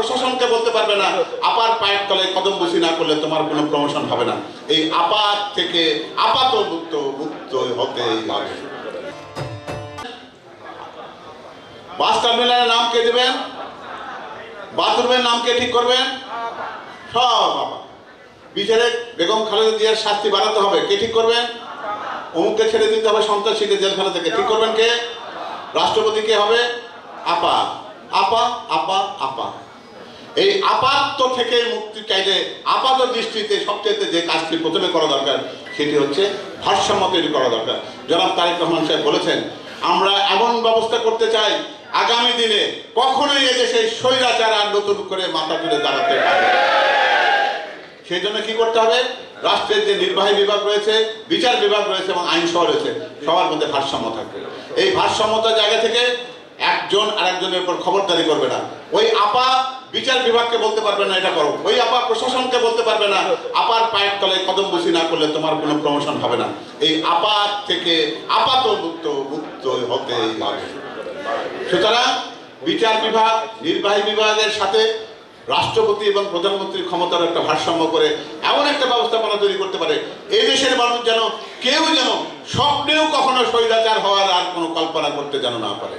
প্রশাসনকে বলতে পারবে না। আপার পায়ের তলায় কদম বসি না করলে তোমার কোনো প্রমোশন হবে না। এই আপাত থেকে আপাত মুক্ত মুক্ত হতে হবে। বাস টার্মিনালের নাম কে দেবেন? বাথরুমের নাম কে ঠিক করবেন? সব বাবা। বিচারে বেগম খালেদা জিয়ার শাস্তি বাড়াতে হবে। কে ঠিক করবেন? অমুককে ছেড়ে দিতে হবে সন্ত্রাসীকে জেলখানা থেকে। ঠিক করবেন কে? রাষ্ট্রপতি কে হবে? আপা। আপা আপা আপা। এই আপাত থেকে মুক্তি চাইলে আপাত দৃষ্টিতে সবচেয়ে যে কাজটি প্রথমে করা দরকার, সেটি হচ্ছে ভারসাম্য তৈরি করা দরকার। জনাব তারেক রহমান সাহেব বলেছেন, আমরা এমন ব্যবস্থা করতে চাই, আগামী দিনে কখনোই এদেশে স্বৈরাচার আর নতুন করে মাথা তুলে দাঁড়াতে পারে সেই জন্য কি করতে হবে? রাষ্ট্রের যে নির্বাহী বিভাগ রয়েছে, বিচার বিভাগ রয়েছে এবং আইনসভা রয়েছে, সবার মধ্যে ভারসাম্য থাকবে। এই ভারসাম্যতার জায়গা থেকে একজন আরেকজনের উপর খবরদারি করবে না। ওই আপা বিচার বিভাগকে বলতে পারবে না এটা করো। ওই আপা প্রশাসনকে বলতে পারবে না, আপার পায়ের তলায় কদম বসি না করলে তোমার কোনো প্রমোশন হবে না। এই আপাত থেকে আপাত মুক্ত মুক্ত হতে হবে। সুতরাং বিচার বিভাগ, নির্বাহী বিভাগের সাথে রাষ্ট্রপতি এবং প্রধানমন্ত্রীর ক্ষমতার একটা ভারসাম্য করে এমন একটা ব্যবস্থাপনা তৈরি করতে পারে। এই দেশের মানুষ যেন, কেউ যেন স্বপ্নেও কখনো স্বৈরাচার হওয়ার আর কোনো কল্পনা করতে যেন না পারে।